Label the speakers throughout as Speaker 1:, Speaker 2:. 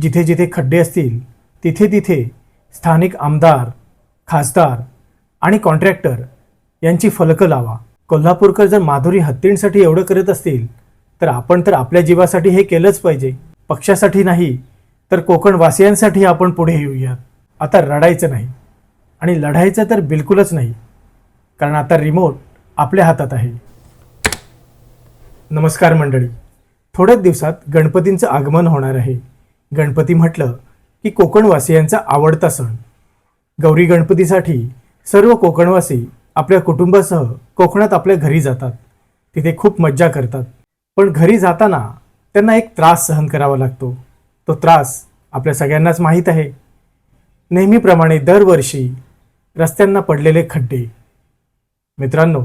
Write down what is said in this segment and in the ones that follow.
Speaker 1: जिथे जिथे खड्डे असतील तिथे तिथे स्थानिक आमदार खासदार आणि कॉन्ट्रॅक्टर यांची फलकं लावा. कोल्हापूरकर जर माधुरी हत्तींसाठी एवढं करत असतील तर आपण तर आपल्या जीवासाठी हे केलंच पाहिजे. पक्षासाठी नाही तर कोकणवासियांसाठी आपण पुढे येऊयात. आता रडायचं नाही. आणि लढायचं तर बिलकुलच नाही. कारण आता रिमोट आपल्या हातात आहे. नमस्कार मंडळी. थोड्याच दिवसात गणपतींचं आगमन होणार आहे. गणपती म्हटलं की कोकणवासियांचा आवडता सण. गौरी गणपतीसाठी सर्व कोकणवासी आपल्या कुटुंबासह कोकणात आपल्या घरी जातात. तिथे खूप मज्जा करतात. पण घरी जाताना त्यांना एक त्रास सहन करावा लागतो. तो त्रास आपल्या सगळ्यांनाच माहीत आहे. नेहमीप्रमाणे दरवर्षी रस्त्यांना पडलेले खड्डे. मित्रांनो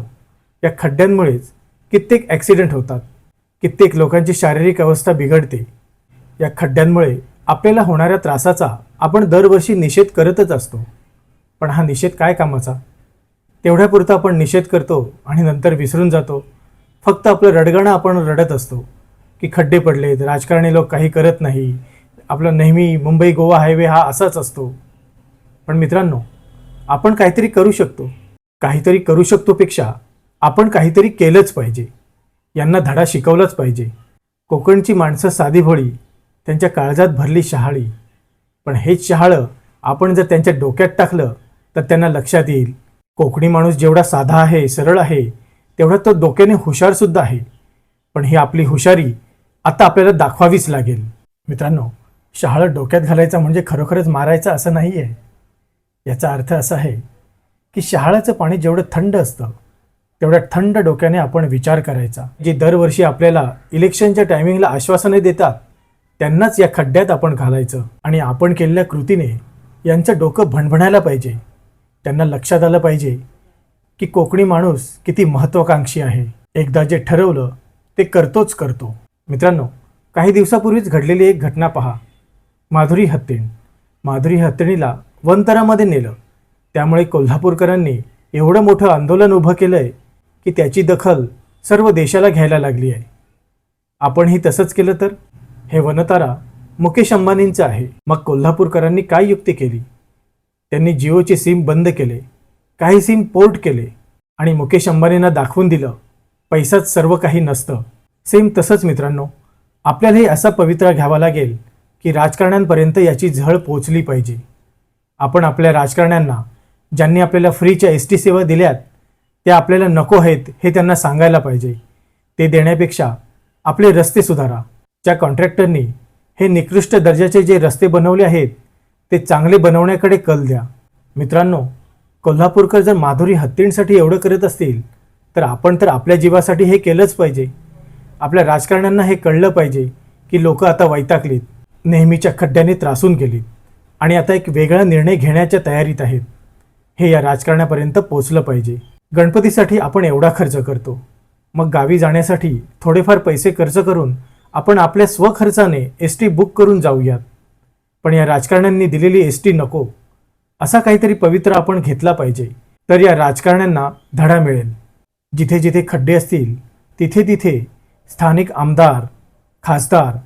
Speaker 1: या खड्ड्यांमुळेच कित्येक ॲक्सिडेंट होतात. कित्येक लोकांची शारीरिक अवस्था बिघडते. या खड्ड्यांमुळे आपल्याला होणाऱ्या त्रासाचा आपण दरवर्षी निषेध करतच असतो. पण हा निषेध काय कामाचा? तेवढ्यापुरता आपण निषेध करतो आणि नंतर विसरून जातो. फक्त आपलं रडगणं आपण रडत असतो. की खड्डे पडलेत राजकारणी लोक काही करत नाही. आपलं नेहमी मुंबई गोवा हायवे हा असाच असतो. पण मित्रांनो आपण काहीतरी करू शकतो. काहीतरी करू शकतोपेक्षा आपण काहीतरी केलंच पाहिजे. यांना धडा शिकवलाच पाहिजे. कोकणची माणसं साधी भोळी त्यांच्या काळजात भरली शहाळी. पण हेच शहाळं आपण जर त्यांच्या डोक्यात टाकलं तर त्यांना लक्षात येईल. कोकणी माणूस जेवढा साधा आहे सरळ आहे तेवढा तो डोक्याने हुशारसुद्धा आहे. पण ही आपली हुशारी आता आपल्याला दाखवावीच लागेल. मित्रांनो शहाळं डोक्यात घालायचं म्हणजे खरोखरच मारायचं असं नाही आहे याचा अर्थ असा आहे की शहाळाचं पाणी जेवढं थंड असतं तेवढ्या थंड डोक्याने आपण विचार करायचा. जे दरवर्षी आपल्याला इलेक्शनच्या टायमिंगला आश्वासने देतात त्यांनाच या खड्ड्यात आपण घालायचं आणि आपण केलेल्या कृतीने यांचं डोकं भणभणायला पाहिजे. त्यांना लक्षात आलं पाहिजे की कोकणी माणूस किती महत्त्वाकांक्षी आहे. एकदा जे ठरवलं ते करतोच करतो. मित्रांनो काही दिवसापूर्वीच घडलेली एक घटना पहा. माधुरी हत्तीण. माधुरी हत्तीणीला वनतरामध्ये नेलं. त्यामुळे कोल्हापूरकरांनी एवढं मोठं आंदोलन उभं केलं आहे की त्याची दखल सर्व देशाला घ्यायला लागली आहे. आपणही तसंच केलं तर? हे वनतारा मुकेश अंबानींचं आहे. मग कोल्हापूरकरांनी काय युक्ती केली? त्यांनी जिओचे सिम बंद केले काही सिम पोर्ट केले आणि मुकेश अंबानींना दाखवून दिलं पैसाच सर्व काही नसतं. सेम तसंच मित्रांनो आपल्यालाही असा पवित्रा घ्यावा लागेल की राजकारण्यांपर्यंत याची झळ पोचली पाहिजे. आपण आपल्या राजकारण्यांना ज्यांनी आपल्याला फ्रीच्या एस टी सेवा दिल्यात त्या आपल्याला नको आहेत हे त्यांना सांगायला पाहिजे. ते देण्यापेक्षा आपले रस्ते सुधारा. ज्या कॉन्ट्रॅक्टरनी हे निकृष्ट दर्जाचे जे रस्ते बनवले आहेत ते चांगले बनवण्याकडे कल द्या. मित्रांनो कोल्हापूरकर जर माधुरी हत्तींसाठी एवढं करत असतील तर आपण तर आपल्या जीवासाठी हे केलंच पाहिजे. आपल्या राजकारण्यांना हे कळलं पाहिजे की लोक आता वैतागलीत नेहमीच्या खड्ड्याने त्रासून गेलीत आणि आता एक वेगळा निर्णय घेण्याच्या तयारीत आहेत. हे या राजकारणापर्यंत पोचलं पाहिजे. गणपतीसाठी आपण एवढा खर्च करतो. मग गावी जाण्यासाठी थोडेफार पैसे खर्च करून आपण आपल्या स्वखर्चाने एस टी बुक करून जाऊयात. पण या राजकारण्यांनी दिलेली एस टी नको. असा काहीतरी पवित्र आपण घेतला पाहिजे. तर या राजकारण्यांना धडा मिळेल. जिथे जिथे खड्डे असतील तिथे तिथे स्थानिक आमदार खासदार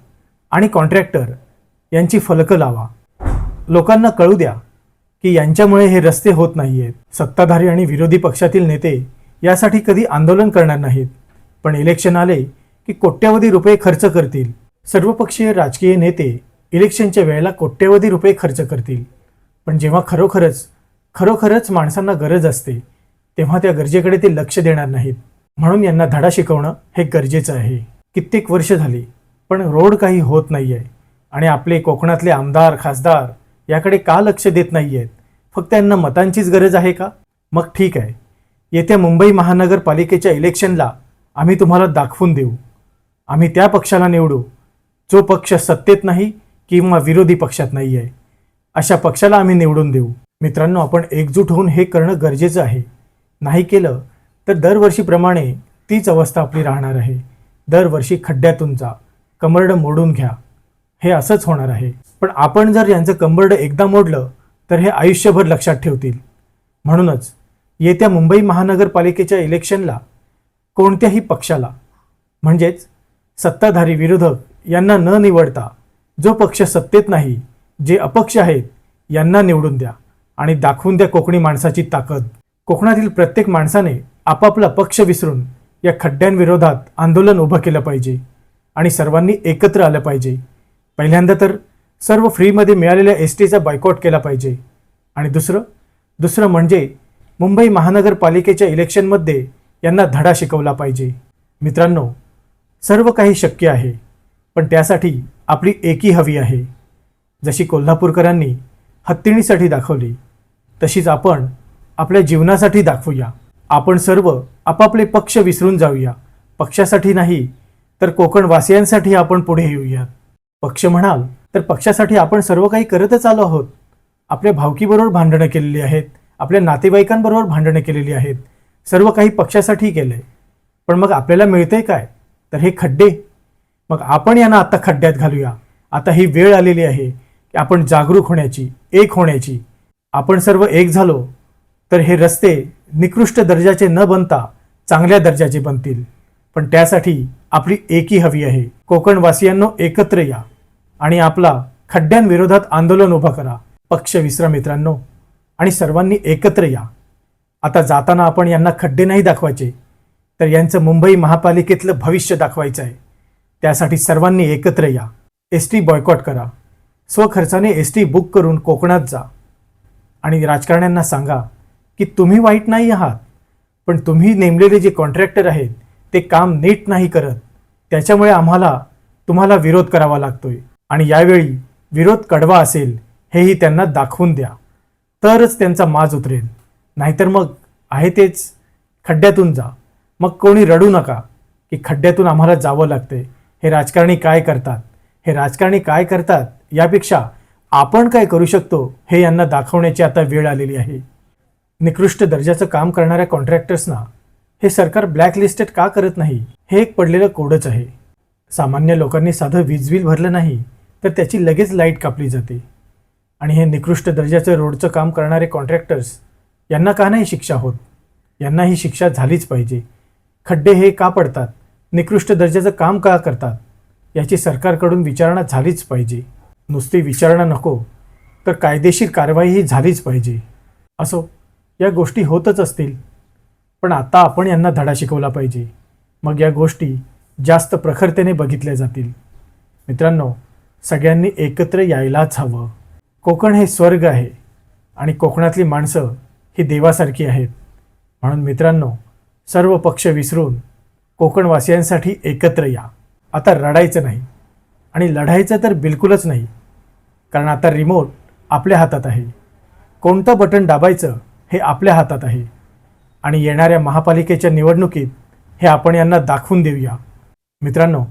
Speaker 1: आणि कॉन्ट्रॅक्टर यांची फलकं लावा. लोकांना कळू द्या की यांच्यामुळे हे रस्ते होत नाही आहेत सत्ताधारी आणि विरोधी पक्षातील नेते यासाठी कधी आंदोलन करणार नाहीत. पण इलेक्शन आले की कोट्यवधी रुपये खर्च करतील. सर्वपक्षीय राजकीय नेते इलेक्शनच्या वेळेला कोट्यवधी रुपये खर्च करतील. पण जेव्हा खरोखरच खरोखरच माणसांना गरज असते तेव्हा त्या गरजेकडे ते लक्ष देणार नाहीत. म्हणून यांना धडा शिकवणं हे गरजेचं आहे. कित्येक वर्ष झाली पण रोड काही होत नाही आहे आणि आपले कोकणातले आमदार खासदार याकडे का लक्ष देत नाही आहेत फक्त यांना मतांचीच गरज आहे का? मग ठीक आहे. येत्या मुंबई महानगरपालिकेच्या इलेक्शनला आम्ही तुम्हाला दाखवून देऊ. आम्ही त्या पक्षाला निवडू. जो पक्ष सत्तेत नाही किंवा विरोधी पक्षात नाही आहे अशा पक्षाला आम्ही निवडून देऊ. मित्रांनो आपण एकजूट होऊन हे करणं गरजेचं आहे. नाही केलं तर दरवर्षीप्रमाणे तीच अवस्था आपली राहणार आहे. दरवर्षी खड्ड्यातून जा कमरडं मोडून घ्या. हे असंच होणार आहे. पण आपण जर यांचं कंबरडं एकदा मोडलं तर हे आयुष्यभर लक्षात ठेवतील. म्हणूनच येत्या मुंबई महानगरपालिकेच्या इलेक्शनला कोणत्याही पक्षाला म्हणजेच सत्ताधारी विरोधक यांना न निवडता जो पक्ष सत्तेत नाही जे अपक्ष आहेत यांना निवडून द्या आणि दाखवून द्या कोकणी माणसाची ताकद. कोकणातील प्रत्येक माणसाने आपापला पक्ष विसरून या खड्ड्यांविरोधात आंदोलन उभं केलं पाहिजे आणि सर्वांनी एकत्र आलं पाहिजे. पहिल्यांदा तर सर्व फ्रीमध्ये मिळालेल्या एस टीचा बायकॉट केला पाहिजे. आणि दुसरं दुसरं म्हणजे मुंबई महानगरपालिकेच्या इलेक्शनमध्ये यांना धडा शिकवला पाहिजे. मित्रांनो सर्व काही शक्य आहे पण त्यासाठी आपली एकी हवी आहे. जशी कोल्हापूरकरांनी हत्तीणीसाठी दाखवली तशीच आपण आपल्या जीवनासाठी दाखवूया. आपण सर्व आपापले पक्ष विसरून जाऊया. पक्षासाठी नाही तर कोकणवासियांसाठी आपण पुढे येऊयात. पक्ष म्हणाल तर पक्षासाठी आपण सर्व काही करतच आलो आहोत. आपल्या भावकीबरोबर भांडणं केलेली आहेत आपल्या नातेवाईकांबरोबर भांडणं केलेली आहेत. सर्व काही पक्षासाठी केलं आहे पण मग आपल्याला मिळतंय काय? तर हे खड्डे. मग आपण यांना आता खड्ड्यात घालूया. आता ही वेळ आलेली आहे की आपण जागरूक होण्याची एक होण्याची. आपण सर्व एक झालो तर हे रस्ते निकृष्ट दर्जाचे न बनता चांगल्या दर्जाचे बनतील. पण त्यासाठी आपली एकी हवी आहे. कोकणवासियांनो एकत्र या आणि आपला खड्ड्यांविरोधात आंदोलन उभं करा. पक्ष विसरा मित्रांनो आणि सर्वांनी एकत्र या. आता जाताना आपण यांना खड्डे नाही दाखवायचे. तर यांचं मुंबई महापालिकेतलं भविष्य दाखवायचं आहे. त्यासाठी सर्वांनी एकत्र या. एस टी बॉयकॉट करा. स्वखर्चाने एस टी बुक करून कोकणात जा. आणि राजकारण्यांना सांगा की तुम्ही वाईट नाही आहात पण तुम्ही नेमलेले जे कॉन्ट्रॅक्टर आहेत ते काम नीट नाही करत. त्याच्यामुळे आम्हाला तुम्हाला विरोध करावा लागतोय. आणि यावेळी विरोध कडवा असेल हेही त्यांना दाखवून द्या. तरच त्यांचा माज उतरेल. नाहीतर मग आहे तेच. खड्ड्यातून जा. मग कोणी रडू नका की खड्ड्यातून आम्हाला जावं लागते हे राजकारणी काय करतात? हे राजकारणी काय करतात? यापेक्षा आपण काय करू शकतो हे यांना दाखवण्याची आता वेळ आलेली आहे. निकृष्ट दर्जाचं काम करणाऱ्या कॉन्ट्रॅक्टर्सना हे सरकार ब्लॅकलिस्टेड का करत नाही? हे एक पडलेलं कोडच आहे. सामान्य लोकांनी साधं वीज बिल भरलं नाही तर त्याची लगेच लाइट कापली जाते. आणि हे निकृष्ट दर्जाचं रोडचं काम करणारे कॉन्ट्रॅक्टर्स यांना का नाही शिक्षा होत? यांना ही शिक्षा झालीच पाहिजे. खड्डे हे का पडतात? निकृष्ट दर्जाचं काम का करतात? याची सरकारकडून विचारणा झालीच पाहिजे. नुसती विचारणा नको तर कायदेशीर कारवाईही झालीच पाहिजे. असो या गोष्टी होतच असतील. पण आता आपण यांना धडा शिकवला पाहिजे. मग या गोष्टी जास्त प्रखरतेने बघितल्या जातील. मित्रांनो सगळ्यांनी एकत्र यायलाच हवं. कोकण हे स्वर्ग आहे आणि कोकणातली माणसं ही देवासारखी आहेत. म्हणून मित्रांनो सर्व पक्ष विसरून कोकणवासियांसाठी एकत्र या. आता रडायचं नाही. आणि लढायचं तर बिलकुलच नाही. कारण आता रिमोट आपल्या हातात आहे. कोणतं बटन दाबायचं हे आपल्या हातात आहे. आणि येणाऱ्या महापालिकेच्या निवडणुकीत हे आपण यांना दाखवून देऊया. मित्रांनो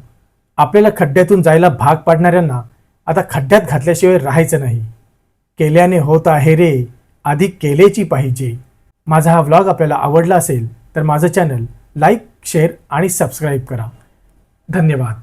Speaker 1: आपल्याला खड्ड्यातून जायला भाग पाडणाऱ्यांना आता खड्ड्यात घातल्याशिवाय राहायचं नाही. केल्याने होत आहे रे. आधी केलेची पाहिजे. माझा हा व्लॉग आपल्याला आवडला असेल तर माझं चॅनल लाईक शेअर आणि सबस्क्राईब करा. धन्यवाद.